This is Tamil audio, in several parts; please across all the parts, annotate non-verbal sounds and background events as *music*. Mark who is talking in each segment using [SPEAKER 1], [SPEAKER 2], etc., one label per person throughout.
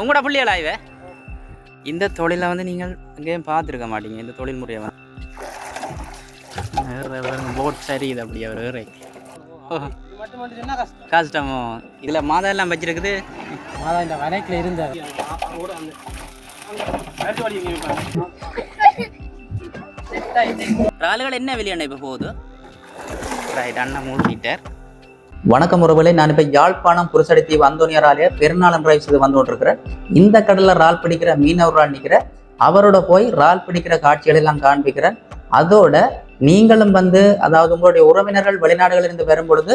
[SPEAKER 1] உங்களோட பிள்ளைகளா இவ? இந்த தொழிலை வந்து நீங்கள் எங்கேயும் பார்த்துருக்க மாட்டீங்க. இந்த தொழில் முறையை வந்து. போட் சரி இது அப்படி அவர் வேறு.
[SPEAKER 2] கஷ்டம்.
[SPEAKER 1] இதில் மாதம் எல்லாம் வச்சிருக்குது.
[SPEAKER 2] மாதா இந்த வலைக்கில் இருந்தார்.
[SPEAKER 1] இறாலுகள் என்ன விலையான இப்போ போகுது? ரைட் அண்ணன் மூழ்கிட்டார்.
[SPEAKER 3] வணக்கம் உறவுகளே நான் இப்போ யாழ்ப்பாணம் புருசடித்தீவு அந்தோனியார் ஆலய பெருநாளன் டிரைவ் செய்து வந்து கொண்டிருக்கிறேன் இந்த கடலில் ரால் பிடிக்கிற மீனவரால் நிற்கிற அவரோட போய் ரால் பிடிக்கிற காட்சிகள் எல்லாம் காண்பிக்கிறேன். அதோட நீங்களும் வந்து அதாவது உங்களுடைய உறவினர்கள் வெளிநாடுகளிலிருந்து வரும் பொழுது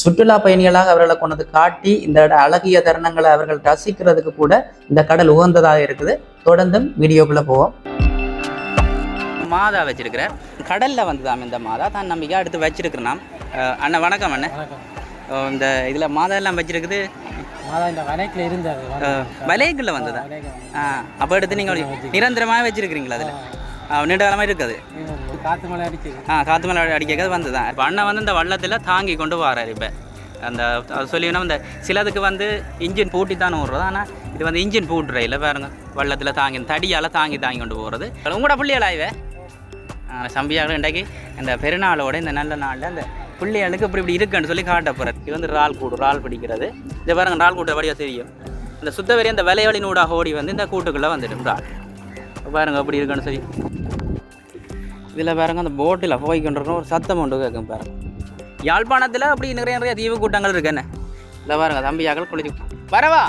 [SPEAKER 3] சுற்றுலா பயணிகளாக அவர்களை கொண்டது காட்டி இந்த அழகிய தருணங்களை அவர்கள் ரசிக்கிறதுக்கு கூட இந்த கடல் உகந்ததாக இருக்குது. தொடர்ந்தும் வீடியோக்குள்ள போவோம்.
[SPEAKER 1] மாதா வச்சிருக்கிறார் கடலில் வந்துதாம் இந்த மாதா தான் நம்பிக்கை அடுத்து வச்சிருக்கிறேன் அண்ணன் வணக்கம் அண்ணன் இந்த இதில் மாதா எல்லாம் வச்சிருக்குது?
[SPEAKER 2] மாதா இந்த வலைக்கில்
[SPEAKER 1] வந்ததா. ஆ அப்போ எடுத்து நீங்கள் நிரந்தரமாக வச்சிருக்கிறீங்களா அதில்? நீண்ட காலமாக இருக்குது?
[SPEAKER 2] காத்து மழை அடிக்குது.
[SPEAKER 1] ஆ காற்று மேலே அடிக்கிறது வந்து தான் இப்போ அண்ணன் வந்து இந்த வள்ளத்தில் தாங்கி கொண்டு வராரு இப்போ. அந்த அது சொல்லினா இந்த சிலதுக்கு வந்து இன்ஜின் பூட்டி தான் விடுறது ஆனால் இது வந்து இன்ஜின் பூட்டுற இல்லை பாருங்க. வள்ளத்தில் தாங்கி தடியால் தாங்கி தாங்கி கொண்டு போகிறது உங்களோட பிள்ளைகளா இவ? சம்பியாக இன்றைக்கு. இந்த பெருநாளோட இந்த நல்ல நாளில் அந்த பிள்ளைகளுக்கு இப்படி இப்படி இருக்குன்னு சொல்லி காட்ட போகிறது இது வந்து இறால் கூடு இறால் பிடிக்கிறது. இது பாருங்க ரால் கூட்ட வழியாக தெரியும். இந்த சுத்தவெறி அந்த விலைவழி நூடாக ஓடி வந்து இந்த கூட்டுக்குள்ளே வந்துடும் ரால். பாருங்க அப்படி இருக்குன்னு சொல்லி. இதில் பாருங்க அந்த போட்டில் போய் கொண்டிருக்கோம் ஒரு சத்தம் ஒன்று கேட்கும் பாருங்க. யாழ்ப்பாணத்தில் அப்படி நிறைய நிறைய தீவு கூட்டங்கள் இருக்குன்னு இல்லை பாருங்க தம்பியாக்கள் குளிச்சு வரவா?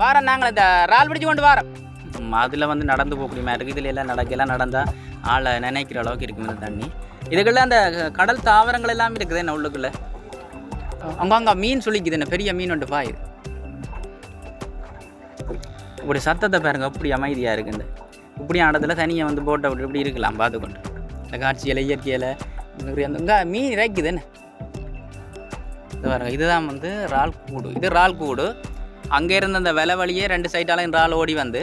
[SPEAKER 1] வாரம் நாங்கள் இந்த ரால் பிடிச்சு கொண்டு வரோம். அதில் வந்து நடந்து போகக்கூடிய மாதிரி இருக்குது இதில் எல்லாம் நடக்கலாம் நடந்தால் ஆளை நினைக்கிற அளவுக்கு இருக்கும் இந்த தண்ணி. இதுக்குள்ள அந்த கடல் தாவரங்கள் எல்லாம் இருக்குது என்ன உள்ளுக்குள்ள? அங்கங்க மீன் சுழிக்குது என்ன? பெரிய மீன் ஒன்று பாயுது இப்படி சத்தத்தை பாருங்க அப்படி அமைதியாக இருக்கு இந்த. இப்படி இடத்துல தனியாக வந்து போட்டை விட்டு இப்படி இருக்கலாம் பார்த்துக்கொண்டு. இந்த காட்சியில் இயற்கையில் இந்த மீன் இறைக்குது என்ன? இது பாருங்க இதுதான் வந்து இறால் கூடு இது இறால் கூடு அங்கே இருந்த அந்த விலை வழியே ரெண்டு சைட்டாலையும் இறால் ஓடி வந்து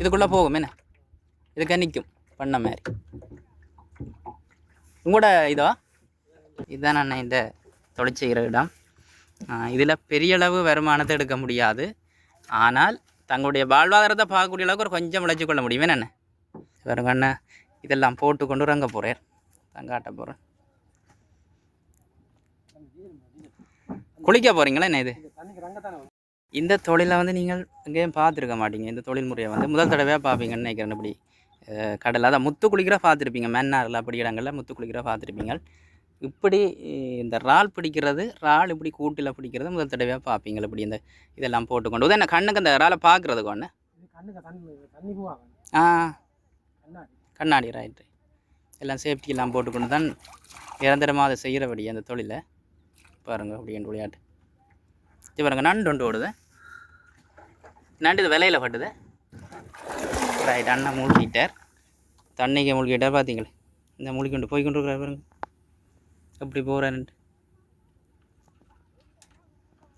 [SPEAKER 1] இதுக்குள்ளே போகும் என்ன? இது நிற்கும் பண்ண மாதிரி. உங்களோட இதோ இதுதான் நான் இந்த தொழிற்செய்கிற இடம். இதில் பெரிய அளவு வருமானத்தை எடுக்க முடியாது. ஆனால் தங்களுடைய வாழ்வாதாரத்தை பார்க்கக்கூடிய அளவுக்கு ஒரு கொஞ்சம் விளைச்சி கொள்ள முடியும். என்ன வேறு கண்ண இதெல்லாம் போட்டு கொண்டு ரங்க போகிறேன் தங்காட்ட போகிறேன் குளிக்க போகிறீங்களா என்ன இது? இந்த தொழிலை வந்து நீங்கள் எங்கேயும் பார்த்துருக்க மாட்டீங்க. இந்த தொழில் முறையை வந்து முதல் தடவையாக பார்ப்பீங்கன்னு நினைக்கிறேன். இப்படி கடல். அதான் முத்து குளிக்கிற பார்த்துருப்பீங்க. மன்னாரில் அப்படி இடங்களில் முத்து குளிக்கிற பார்த்துருப்பீங்க. இப்படி இந்த இறால் பிடிக்கிறது இறால் இப்படி கூட்டில் பிடிக்கிறது முதல் தடவையாக பார்ப்பீங்க. இப்படி இந்த இதெல்லாம் போட்டுக்கொண்டு. உதவி என்ன கண்ணுக்கு அந்த இறாலை பார்க்குறதுக்கு ஒன்று ஆ.
[SPEAKER 2] கண்ணாடி.
[SPEAKER 1] கண்ணாடி ரைட் எல்லாம் சேஃப்டி எல்லாம் போட்டுக்கொண்டு தான் நிரந்தரமாக அதை செய்கிறபடி அந்த தொழிலை பாருங்கள் அப்படி என் விளையாட்டு. இது பாருங்க நண்டு ஒன்று ஓடுது. நண்டு இது விலையில் பட்டுது. ரைட் அண்ணன் மூழ்கிட்டார். தண்ணிக்கு மூழ்கிட்டார். பார்த்தீங்களே இந்த மூழ்கிண்டு போய் கொண்டு இருக்கிறார் பாருங்க. எப்படி போகிறாருன்ட்டு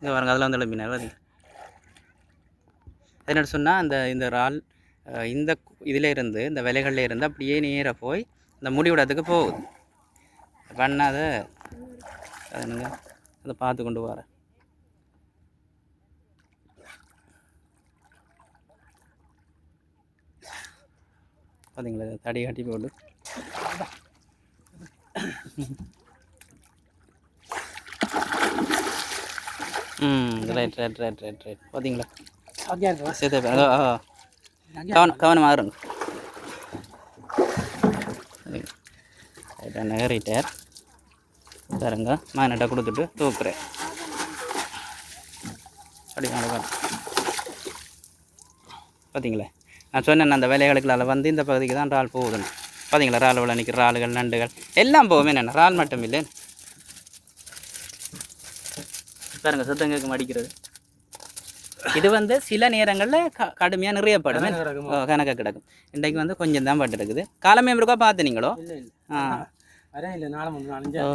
[SPEAKER 1] இது பாருங்க அதெல்லாம் வந்து எழுப்பினார். பார்த்தீங்களா அது என்ன சொன்னால் அந்த இந்த இறால் இந்த இதில் இருந்து இந்த விலைகளில் இருந்து அப்படியே நேராக போய் இந்த முடிவிடத்துக்கு போகுது. பண்ணாத அதுங்க அதை பார்த்து கொண்டு வரேன். பார்த்தீங்களா தடி காட்டி போட்டு. ம் right right right right right பார்த்தீங்களா சேர்த்து பாருங்க ஆ கவனம் கவனமாக ரைட்டாக நகரிட்டார். பாருங்க மானட்டை கொடுத்துட்டு தூக்குறேன். அப்படி நடக்கும் பார்த்தீங்களா நான் சொன்னேன் அந்த வேலைகளுக்குள்ள வந்து இந்த பகுதிக்கு தான் இறால் போகுதுன்னு. பார்த்தீங்களா இறால் விளை நிற்கிற இறால்கள் நண்டுகள் எல்லாம் போகுமே. என்ன இறால் மட்டும் இல்லை பாருங்க சத்தம் கேட்கும் அடிக்கிறது இது வந்து சில நேரங்களில் க கடுமையாக நிறைய படும்
[SPEAKER 2] கணக்கு கிடக்குமா?
[SPEAKER 1] இன்றைக்கு வந்து கொஞ்சம் தான் பட்டு இருக்குது. காலமே இருக்கா? பார்த்து நீங்களோ?
[SPEAKER 2] இல்லை இல்லை.
[SPEAKER 1] ஆ.
[SPEAKER 2] வரேன் இல்லை நாலு மூணு நாலஞ்சு
[SPEAKER 1] ஓ.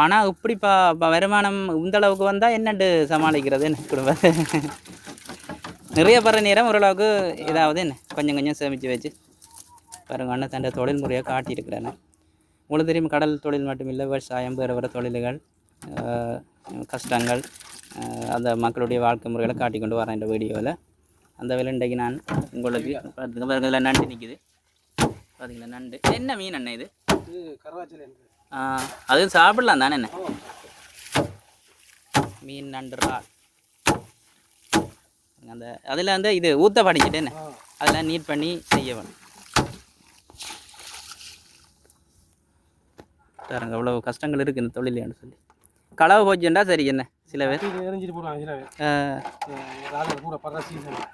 [SPEAKER 1] ஆனால் இப்படி பா வருமானம் இந்த அளவுக்கு வந்தால் என்னண்டு சமாளிக்கிறது என்ன குடும்பத்தை? நிறைய படுற நேரம் ஓரளவுக்கு இதாவது என்ன? கொஞ்சம் கொஞ்சம் சேமித்து வச்சு. பாருங்க அண்ணன் தன் தொழில் முறையாக காட்டியிருக்கிறானே உங்களுக்கு தெரியும் கடல் தொழில் மட்டும் இல்லை விவசாயம் வேறு வேறு தொழில்கள் கஷ்டங்கள் அந்த மக்களுடைய வாழ்க்கை முறைகளை காட்டி கொண்டு வரேன் இந்த வீடியோவில். அந்த வேலை இன்றைக்கு நான் உங்களுக்கு பார்த்துங்க பாருங்க இதில் நண்டு நிற்குது பார்த்தீங்களா நண்டு. என்ன மீன் அண்ணன் இது? அதுவும் சாப்பிடலாம் தானே என்ன மீன் நண்டு இறால் அந்த அதில் வந்து இது ஊற்ற
[SPEAKER 2] ஆ
[SPEAKER 1] அதெல்லாம் நீட் பண்ணி செய்ய வேணும். பாருங்க அவ்வளோ கஷ்டங்கள் இருக்குது இந்த தொழிலேன்னு சொல்லி. களவு போச்சுண்டா சரி என்ன சில பேர்.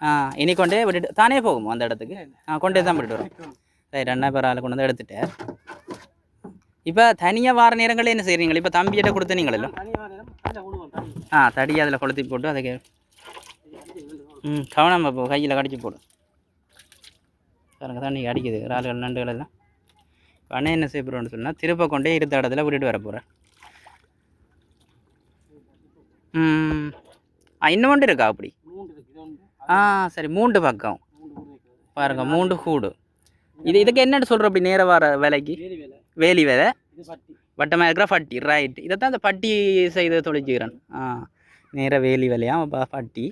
[SPEAKER 1] ஆ, இனி கொண்டே விட்டுட்டு தானே போகும் அந்த இடத்துக்கு? ஆ கொண்டே தான் விட்டுட்டு வரும். ரைட் அண்ணா பேர் ஆளை கொண்டு வந்து எடுத்துட்டேன் இப்போ தனியாக வார நேரங்களில் என்ன செய்கிறீங்களா இப்போ தம்பிகிட்ட கொடுத்தனீங்களோ ஆ தடி அதில் கொளுத்தி போட்டு அதுக்கு ம் கவனம் இப்போ கையில் கடிச்சு போடு. பாருங்க தண்ணி அடிக்குது. இறால்கள் நண்டுகள் எல்லாம். இப்ப அண்ணன் என்ன செய்ய போகிறோன்னு சொன்னால் திருப்ப கொண்டே இருந்த இடத்துல விட்டுட்டு வர போகிறேன் ம். ஆ இன்னும் ஒன்று இருக்கா அப்படி? ஆ சரி மூண்டு பக்கம். பாருங்க மூண்டு கூடு. இது இதுக்கு என்னன்னு சொல்கிற அப்படி நேராக வர வேலைக்கு?
[SPEAKER 2] வேலி வேலை.
[SPEAKER 1] வட்டமாக இருக்கிற பட்டி ரைட் இதை தான் இந்த பட்டி செய்து தொலைச்சிக்கிறேன் ஆ நேராக வேலி வேலையா? பட்டி.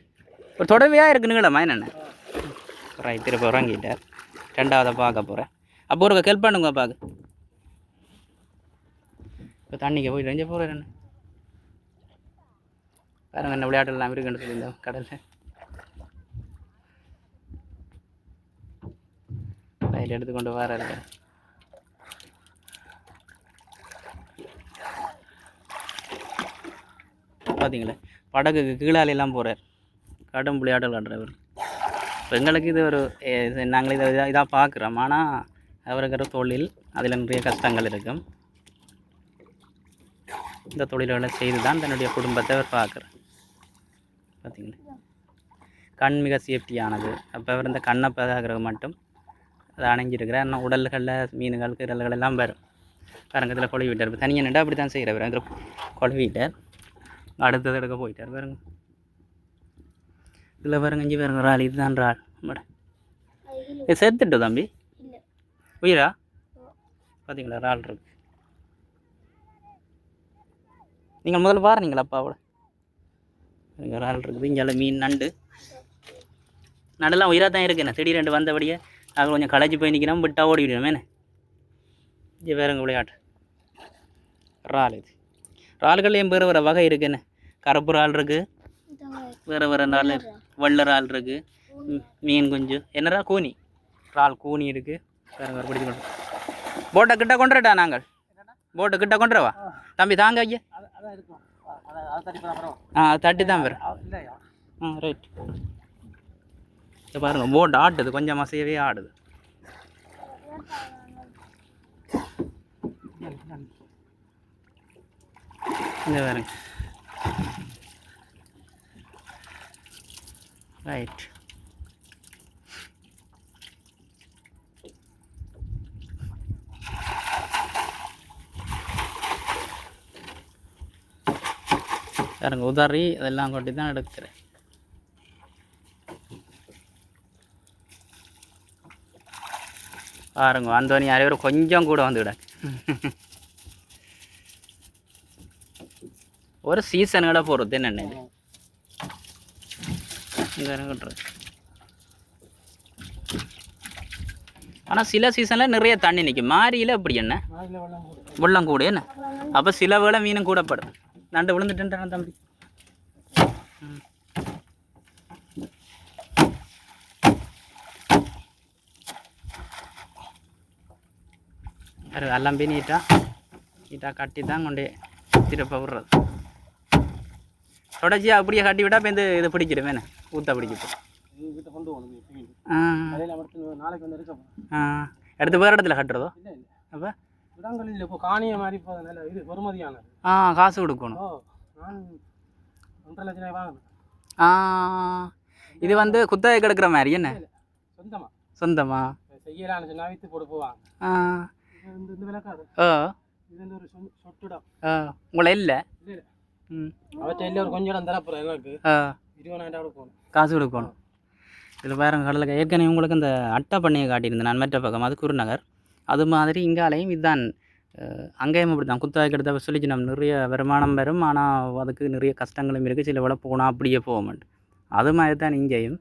[SPEAKER 1] ஒரு தொடர்வையாக இருக்குனுங்களம்மா என்னென்ன? ரைட் திருப்பி உறங்கிட்டார். ரெண்டாவதை பார்க்க போகிறேன் அப்போ ஒரு ஹெல்ப் பண்ணுங்க பார்க்க இப்போ தண்ணிக்கு போய் ரெஞ்ச போகிறேன் என்ன? பாருங்க என்ன விளையாட்டுலாம் இருக்குன்னு சொல்லியிருந்தோம் கடலில். கையில் எடுத்துக்கொண்டு வர இருக்கேன் பார்த்தீங்களே படகுக்கு கீழால போகிறார் கடும் விளையாடல் ஆடுறவர் எங்களுக்கு இது ஒரு இது நாங்கள் இதை இதாக இதாக பார்க்குறோம். ஆனால் அவருக்கு ஒரு தொழில் அதில் நிறைய கஷ்டங்கள் இருக்கும். இந்த தொழில்களை செய்து தான் தன்னுடைய குடும்பத்தை அவர் பார்க்குறார். பார்த்தீங்களா கண் மிக சேஃப்டியானது. அப்போ அவர் இந்த கண்ணை பாதுகாக்கிறது மட்டும் அதை அணைஞ்சிருக்கிற இன்னும் உடல்களில் மீன்கள் கிரல்கள் எல்லாம் வரும். பாருங்க இதில் கொழுவி தனியாக நின்று அப்படி தான் செய்கிறவர் இதில் கொழுவி அடுத்தது எடுக்க போயிட்டார். பாருங்கள் இதில் பாருங்க இஞ்சி பாருங்க ரால் இதுதான் இறால் நம்மட செத்துட்டோ தம்பி உயிரா பார்த்தீங்களா இறால் இருக்கு நீங்கள் முதல்ல பாருங்களா அப்பாவோட இங்கே ரால் இருக்குது இங்கே மீன் நண்டு நண்டெல்லாம் உயிராக தான் இருக்குண்ணே திடீர் ரெண்டு வந்தபடியே அது கொஞ்சம் களைச்சி போய் நிற்கிறோம் விட்டா ஓடி விடுவோம் என்ன இங்கே வேறுங்க விளையாட்டு இறால் இது இறால்கள்லையும் வேறு வேறு வகை இருக்குண்ணே கருப்பு இறால் இருக்குது வேறு வேறு இறால் வெள்ளை இறால் இருக்குது மீன் குஞ்சு. என்னடா கூனி? இறால் கூனி இருக்குது வேறு பிடிச்சி கொண்டு போட்டை கிட்ட கொண்டுறட்டா நாங்கள். போட்டை கிட்ட கொண்டுறவா தம்பி தாங்க ஐயா. ஆ தட்டி தான் வரும். ஆ ரைட் இதை பாருங்க போட் ஆடுது கொஞ்சம் மசையவே ஆடுது. இந்த பாருங்க. ரைட் பாருங்க உதறி அதெல்லாம் கொட்டி தான் எடுக்கிறேன். பாருங்க அந்தோனி அனைவரும் கொஞ்சம் கூட வந்துவிட ஒரு சீசனுகளை போகிறது என்னென்ன இங்க இருக்குன்றது. ஆனால் சில சீசனில் நிறைய தண்ணி நிற்கும் மாரியில் அப்படி என்ன?
[SPEAKER 2] வெள்ளம்
[SPEAKER 1] கூட என்ன? அப்போ சில வேளை மீனும் கூடப்படும் நண்டு விழுந்துட்டுன்றான் தம்பி. ம். எல்லாம் பீ நீட்டாக நீட்டாக கட்டி தான் கொண்டு திருப்ப விடுறது. தொடர்ச்சியாக அப்படியே கட்டி விட்டால் இப்போ இந்த இது பிடிச்சிடும் என்ன? ஆ.
[SPEAKER 2] போகிறோம்
[SPEAKER 1] ஆ. எடுத்து வேறு இடத்துல கட்டுறதோ?
[SPEAKER 2] இல்லை இல்லை.
[SPEAKER 1] அப்போ?
[SPEAKER 2] இடங்களில் இப்போ காணிய மாதிரி நல்ல இது பொறுமதியானது.
[SPEAKER 1] ஆ காசு கொடுக்கணும்.
[SPEAKER 2] நான் ஒன்றரை லட்சம் ரூபாய் வாங்கினேன்.
[SPEAKER 1] ஆ. இது வந்து குத்தகை கிடக்கிற மாதிரி என்ன?
[SPEAKER 2] சொந்தமாக
[SPEAKER 1] சொந்தமா.
[SPEAKER 2] செய்யலான்னு சொன்னா வித்து போட்டு போவாங்க.
[SPEAKER 1] ஆ.
[SPEAKER 2] இந்த விளக்காது.
[SPEAKER 1] ஓ
[SPEAKER 2] இது வந்து ஒரு சொ- சொட்டுடம்.
[SPEAKER 1] ஆ. உங்களை இல்லை?
[SPEAKER 2] இல்லை அவற்றை இல்லை ஒரு கொஞ்சம் இடம் தரப்புறேன் எனக்கு.
[SPEAKER 1] ஆ.
[SPEAKER 2] இருபதாயிரம் ரூபா போகணும்.
[SPEAKER 1] காசு கொடுக்கணும் இதில் பாருங்க கடலுக்கு. ஏற்கனவே உங்களுக்கு இந்த அட்டை பண்ணையை காட்டியிருந்தேன் நான் மெட்ட பக்கம் அது குருநகர். அது மாதிரி இங்காலையும் இதுதான். அங்கேயும் அப்படி தான் குத்தகைக்கு எடுத்த சொல்லிச்சு நம்ம நிறைய வருமானம் வரும் ஆனால் அதுக்கு நிறைய கஷ்டங்களும் இருக்குது சில வேலை போனால் அப்படியே போக மாட்டேன். அது மாதிரி தான் இங்கேயும்.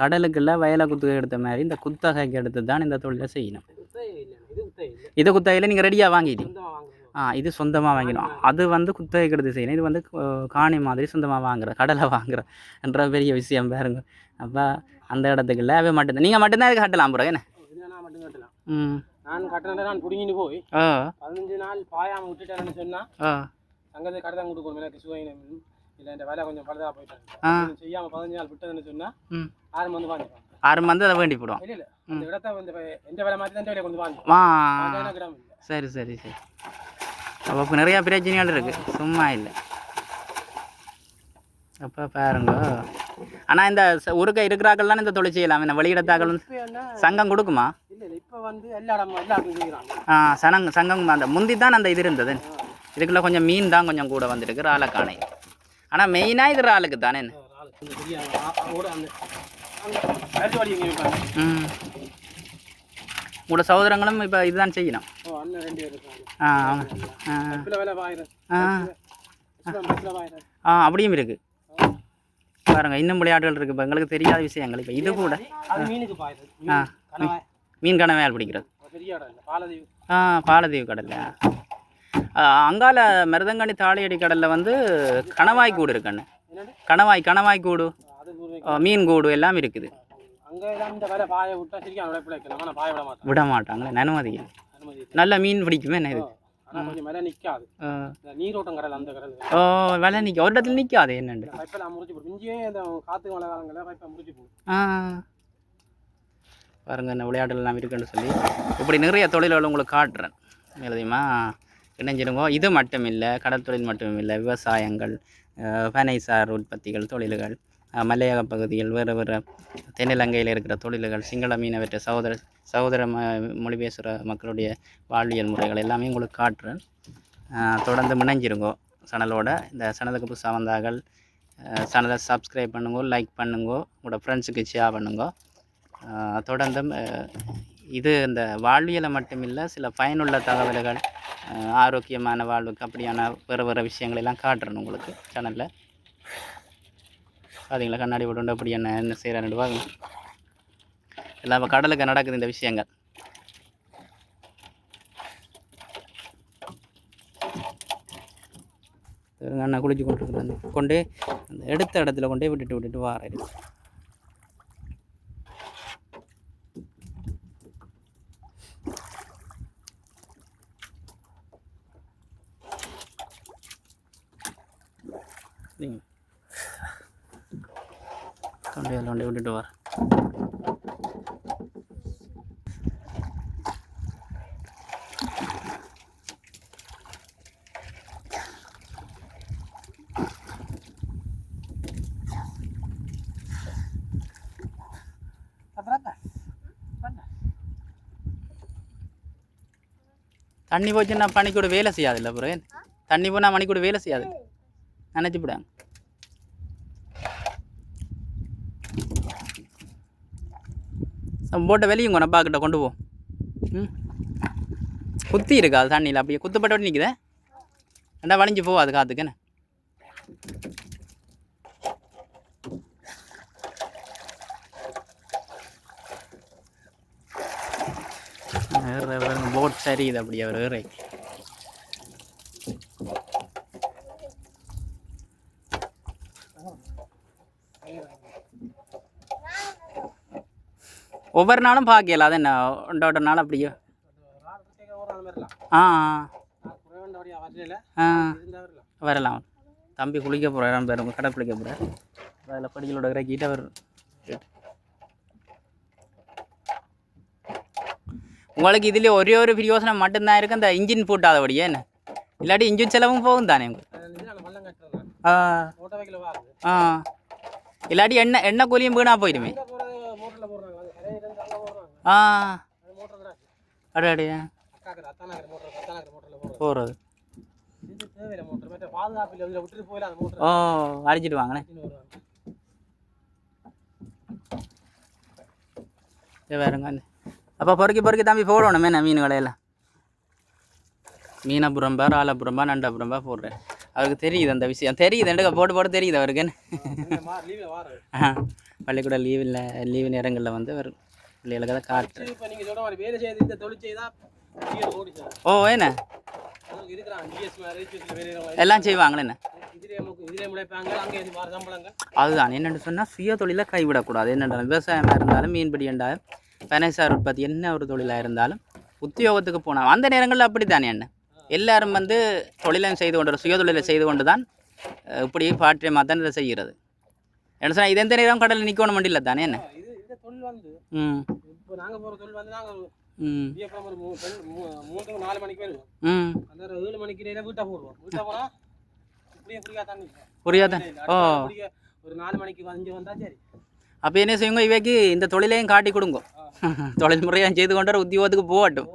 [SPEAKER 1] கடலுக்குள்ள வயலை குத்தகை எடுத்த மாதிரி இந்த குத்தகைக்கு எடுத்து தான் இந்த தொழிலை செய்யணும்.
[SPEAKER 2] இது குத்தகை இல்லை
[SPEAKER 1] இது குத்தகையில் நீங்கள் ரெடியாக வாங்கிட்டீங்க. இது சொந்தமாக வாங்கிடும் அது வந்து குத்தகைக்கு எடுத்து செய்யணும் இது வந்து காணி மாதிரி சொந்தமாக வாங்குற கடலை வாங்குற என்ற பெரிய விஷயம் பாருங்க. அப்போ அந்த இடத்துக்குள்ள அவை மட்டும்தான் நீங்கள் மட்டும்தான் இதுக்கு கட்டலாம் பிறகு என்ன?
[SPEAKER 2] இது நான் மட்டும் கட்டலாம்.
[SPEAKER 1] ம்.
[SPEAKER 2] நான் கட்டினதை நான் பிடிங்கிட்டு போய் பதினஞ்சு நாள் பாயாம விட்டுட்டேன்னு சொன்னா
[SPEAKER 1] ஆ.
[SPEAKER 2] அங்கே கடை தான் கொடுக்கணும் எனக்கு சுவையினம் இல்லை இந்த வேலை கொஞ்சம் பழுதா போயிட்டாங்க
[SPEAKER 1] ஆ.
[SPEAKER 2] இது செய்யாம பதினஞ்சு நாள் விட்டதுன்னு சொன்னா
[SPEAKER 1] ம்.
[SPEAKER 2] ஆறு வந்து வாங்கிப்பாங்க
[SPEAKER 1] ஆறு மந்த் அதை வேண்டி போடும்
[SPEAKER 2] இல்ல இல்ல. அந்த இடத்த வந்து எந்த வேலை மாதிரி தான் வேலை கொண்டு வாங்கி. இல்லை.
[SPEAKER 1] சரி சரி சரி அப்போ நிறையா பிரச்சனைகள் இருக்குது சும்மா இல்லை அப்போ பாருங்க ஆனால் இந்த ச- ஊருக்க இருக்கிறாக்கள்லாம் இந்த தொழில் செய்யலாம் இந்த வெளியிடத்தாக்கள் சங்கம் கொடுக்குமா
[SPEAKER 2] இப்போ வந்து
[SPEAKER 1] ஆ சனங் சங்கம் அந்த முந்தி தான் அந்த இது இருந்தது இதுக்குள்ள கொஞ்சம் மீன் தான் கொஞ்சம் கூட வந்திருக்கு ராலக்கானை ஆனால் மெயினாக இது ராலுக்கு தானே ம் உங்களோட சகோதரங்களும் இப்போ இதுதான் செய்யணும். ஆ அவங்க ஆ. அப்படியும் இருக்குது பாருங்க இன்னும் விளையாட்டுகள் இருக்குது இப்போ எங்களுக்கு தெரியாத விஷயங்கள். இப்போ இது கூட. ஆ.
[SPEAKER 2] மீன்
[SPEAKER 1] கணவையால் பிடிக்கிறது? ஆ பாலதீவு கடல்ல அங்கால மருதங்கனி தாளியடி கடலில் வந்து கணவாய் கூடு இருக்குண்ணே
[SPEAKER 2] என்னது?
[SPEAKER 1] கணவாய் கணவாய் கூடு. மீன் கூடு எல்லாம் இருக்குது.
[SPEAKER 2] விட
[SPEAKER 1] மாட்டாங்களே அனுமதி. நல்ல மீன் பிடிக்குமே என்ன இது?
[SPEAKER 2] ஆனால் கொஞ்சம் மேலே நிற்காது. இந்த நீரோட்டம் கடல் அந்த கடல்
[SPEAKER 1] ஓ விலை நிற்க ஒரு இடத்துல நிற்காது என்னண்டு
[SPEAKER 2] போடும். இந்த காற்று மழை காலங்களில் பைப்பை முறிச்சு போடும்.
[SPEAKER 1] பாருங்க என்ன விளையாட்டுகள் எல்லாம் இருக்குன்னு சொல்லி. இப்படி நிறைய தொழில்கள் உங்களுக்கு காட்டுறேன். எழுதியுமா இணைஞ்சிருங்கோ இது மட்டும் இல்லை கடல் தொழில் மட்டும் இல்லை விவசாயங்கள் பனைசார் உற்பத்திகள் தொழில்கள். மலையக பகுதியில் வேறு வேறு தென்னிலங்கையில் இருக்கிற தொழில்கள் சிங்கள மீனவற்ற சகோதர சகோதர ம மொழி பேசுகிற மக்களுடைய வாழ்வியல் முறைகள் எல்லாமே உங்களுக்கு காட்டுறேன். தொடர்ந்து இணைஞ்சிருங்கோ சேனலோட. இந்த சேனலுக்கு புதுசாக வந்தார்கள் சேனலை சப்ஸ்கிரைப் பண்ணுங்கோ லைக் பண்ணுங்க உங்களோட ஃப்ரெண்ட்ஸுக்கு ஷேர் பண்ணுங்கோ. தொடர்ந்து இது இந்த வாழ்வியலை மட்டுமில்லை சில பயனுள்ள தகவல்கள் ஆரோக்கியமான வாழ்வுக்கு அப்படியான வேறு வேறு விஷயங்களெல்லாம் காட்டுறேன் உங்களுக்கு சேனலில். பார்த்தீங்களா கண்ணாடி போட்டு அப்படி என்ன என்ன செய்கிறேன்னு பாருங்க எல்லாம் இப்போ கடலுக்கு நடக்குது இந்த விஷயங்கள் அண்ணா குளிச்சு கொண்டு கொண்டு அந்த எடுத்த இடத்துல கொண்டே விட்டுட்டு விட்டுட்டு வாரேன் கொண்டு அதில் கொண்டு விட்டுட்டு வரேன் தண்ணி போச்சுன்னா பனிக்கூட வேலை செய்யாதுல்ல பிறகு தண்ணி போனால் மணிக்கூட வேலை செய்யாது. நினச்சிப்பிடாங்க நம்ம போட்டை வெளியும் கொண்டு பாக்கிட்ட கொண்டு போ ம் குத்தி இருக்கா அது தண்ணியில் அப்படியே குத்துப்பட்டு நிற்குதே ரெண்டா வளைஞ்சு போ அது காத்துக்குன்னு போட் சரி இது அப்படியே ஒரு வேறு ஒவ்வொரு நாளும் பார்க்கல அது என்ன ஒன்றோட நாள் அப்படியே?
[SPEAKER 2] ஒரு ஆள் பிரத்யேக
[SPEAKER 1] ஆ. ஆ.
[SPEAKER 2] வரலாம்.
[SPEAKER 1] தம்பி குளிக்க போகிறான் பேர் உங்கள் கடை குளிக்க போகிறார் அதில் படிகளோட இறக்கிட்டு அவர் உங்களுக்கு இதுலேயே ஒரே ஒரு பிரயோசனம் மட்டும்தான் இருக்கு அந்த இன்ஜின் போட்டாதபடியே என்ன? இல்லாட்டி இன்ஜின் செலவும் போகும் தானே ஆ. இல்லாட்டி எண்ணெய் எண்ணெய் கூலியும் வீணாக போயிடுமே
[SPEAKER 2] இங்கே போகிறது மோட்டரில் போடுறாங்க அது கரையை இருந்து மோட்டரில் போடுறது
[SPEAKER 1] போகிறது ஓ அடிச்சிட்டு வாங்கண்ணே வேறுங்க அப்போ பொறுக்கி பொறுக்கி தம்பி போடணுமே. நான் மீன் கடையில் மீனை புறம்பா ராலை புறம்பா நண்டை புறம்பா போடுறேன். அவருக்கு தெரியுது அந்த விஷயம். தெரியுது எடுக்க போட்டு போட்டு தெரியுது அவருக்கு
[SPEAKER 2] லீவில் வாரம்
[SPEAKER 1] ஆஹா. பள்ளிக்கூட லீவில் லீவு நேரங்களில் வந்து அவர் பிள்ளைகளுக்கு அதை காட்டு
[SPEAKER 2] இப்போ நீங்கள் சொல்ற மாதிரி வேலை செய்து இந்த தொழில் செய்தா டிஎஸ் ஓடி சார்.
[SPEAKER 1] ஓ என்ன? எல்லாம் செய்வாங்களே என்ன? அதுதான் என்னென்னு சொன்னால் சுய தொழிலை கைவிடக்கூடாது. என்னென்ன விவசாயமாக இருந்தாலும் மீன்பிடி என்றாலும் பனைசார் உற்பத்தி என்ன ஒரு தொழிலாக இருந்தாலும் உத்தியோகத்துக்கு போனால் அந்த நேரங்களில் அப்படி தானே என்ன? எல்லாரும் வந்து தொழிலையும் செய்து கொண்டு சுய தொழிலை செய்து கொண்டு தான் இப்படி பாட்டியமாக தான் இதை செய்கிறது. என்ன சொன்னால் இது எந்த நேரம் கடலில் நிற்கணும் முடியல தானே என்ன
[SPEAKER 2] தொழில் வந்து இப்போ நாங்கள் போகிற தொழில் வந்து நாங்கள் வியப்பம் ஒரு நாலு மணிக்கு வருவோம். அந்த ஏழு மணிக்கு இடையில வீட்டை போடுவோம். வீட்டை போனால் இப்படியே ஃப்ரீயாக தண்ணி
[SPEAKER 1] புரியாத ஓ.
[SPEAKER 2] ஒரு நாலு மணிக்கு வந்து வந்தா சரி.
[SPEAKER 1] அப்போ என்ன செய்யுங்க இவைக்கு இந்த தொழிலையும் காட்டி கொடுங்க. *laughs* தொழில் முறையாக செய்து கொண்டு உத்தியோகத்துக்கு போகட்டும்.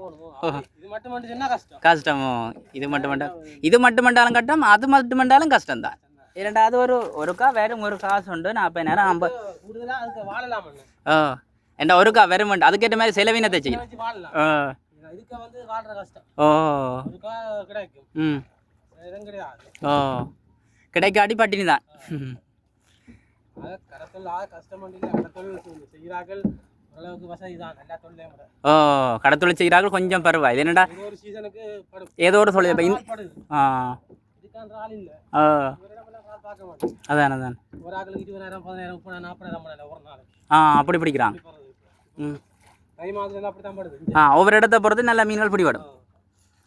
[SPEAKER 2] இது மட்டும் கஷ்டம்.
[SPEAKER 1] கஷ்டமோ இது மட்டும் இது மட்டும் கட்டம் அது மட்டும் மண்டாலும் கஷ்டம்தான். இரண்டாவது ஒரு ஒருக்கா வெறும் ஒரு காசு உண்டு. நாற்பது நேரம் ஐம்பது.
[SPEAKER 2] அதுக்கு வாழலாம்
[SPEAKER 1] ஓ என்ன ஒருக்கா வெறும் உண்டு. அதுக்கேற்ற மாதிரி செலவினத்தை செய்யணும்
[SPEAKER 2] வச்சு வாழலாம்.
[SPEAKER 1] ஓ
[SPEAKER 2] இதுக்கு வந்து வாழ்ற கஷ்டம்.
[SPEAKER 1] ஓ.
[SPEAKER 2] அதுக்கா கிடைக்கும்.
[SPEAKER 1] ம்.
[SPEAKER 2] எதுவும் கிடையாது.
[SPEAKER 1] ஓ. கிடைக்காட்டி பட்டினி தான்.
[SPEAKER 2] ஆ. செய்கிறார்கள்.
[SPEAKER 1] ஓ கடத்தொழில் செய்கிறார்கள் கொஞ்சம் என்னடா
[SPEAKER 2] இது
[SPEAKER 1] ஏதோ ஒரு இந்த
[SPEAKER 2] படுது.
[SPEAKER 1] ஆ.
[SPEAKER 2] பார்க்க மாட்டேன்.
[SPEAKER 1] அதான் அதான்
[SPEAKER 2] ஒரு ஆளுக்கு இருபதாயிரம் பதினாயிரம் முப்பதாயிரம் நாற்பதாயிரம் ஐம்பதாயிரம் ஒரு நாள்.
[SPEAKER 1] ஆ அப்படி பிடிக்கிறான். ம்.
[SPEAKER 2] தை மாதத்துல அப்படி தான் படுது.
[SPEAKER 1] ஆ ஒவ்வொரு இடத்த பொறுத்து நல்ல மீன்கள் பிடிபடும்.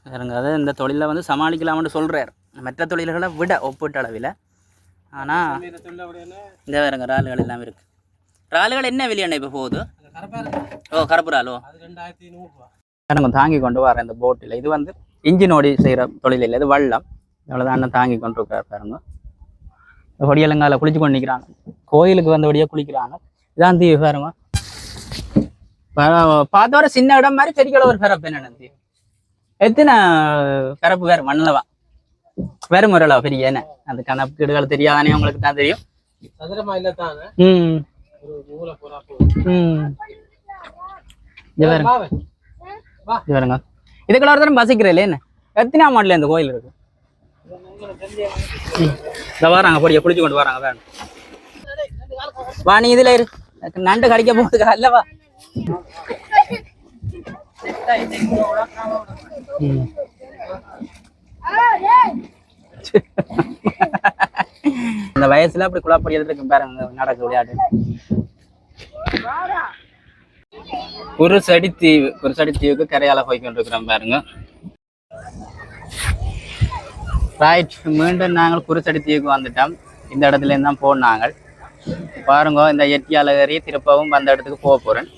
[SPEAKER 1] பாருங்க அது இந்த தொழிலை வந்து சமாளிக்கலாம்னு சொல்கிறார் மற்ற தொழில்களை விட ஒப்பீட்டு அளவில். ஆனால் இந்த வேறுங்க இறாலுகள் எல்லாம் இருக்குது இறாலுகள் என்ன விலையான இப்போ போகுது? ஓ கருப்பு இறாலோ? எனக்கு தாங்கி கொண்டு வரேன் இந்த போட்டில் இது வந்து இன்ஜின் ஓடி செய்கிற தொழில் இல்லை இது வள்ளம். இவ்வளோதான் அண்ணன் தாங்கி கொண்டு இருக்கிறார் பாருங்க. இந்த கொடியலங்கால குளிச்சு கொண்டு நிற்கிறாங்க கோயிலுக்கு வந்தபடியே குளிக்கிறாங்க. இதான் தீவு பாருங்க பா- பார்த்த வர சின்ன இடம் மாதிரி பெரிய அளவு ஒரு பிறப்பு என்ன தீவு எத்தனை பிறப்பு வேறு? மண்ணில் வேறு முறையில் பெரிய என்ன? அது கணக்கீடுகள் தெரியாதானே உங்களுக்கு தான் தெரியும்.
[SPEAKER 2] சதுரமா இல்லை தானே
[SPEAKER 1] ம்.
[SPEAKER 2] ஒரு மூளை போறா போகுது
[SPEAKER 1] ம். இது பாருங்க.
[SPEAKER 2] வா, வா.
[SPEAKER 1] இது பாருங்க. இதுக்குள்ள ஒருத்தரம் என்ன? எத்தனை மாடல இந்த கோயில் இருக்கு? இந்த வராங்க பொடிய குளிச்சு கொண்டு வராங்க வேணும். வா நீ இதுல இரு. நண்டு கடிக்க போகுது அல்லவா அந்த வயசுல அப்படி குழா இருக்கு பாருங்க நடக்க விளையாட்டு குருசடி தீவு குருசடி தீவுக்கு கரையால போய் கொண்டிருக்கிறோம் பாருங்க. ரைட் மீண்டும் நாங்கள் குருசடி தீவுக்கு வந்துட்டோம். இந்த இடத்துலேருந்து தான் போனாங்க பாருங்க இந்த எட்டியால ஏறி திருப்பவும் அந்த இடத்துக்கு போக போகிறேன்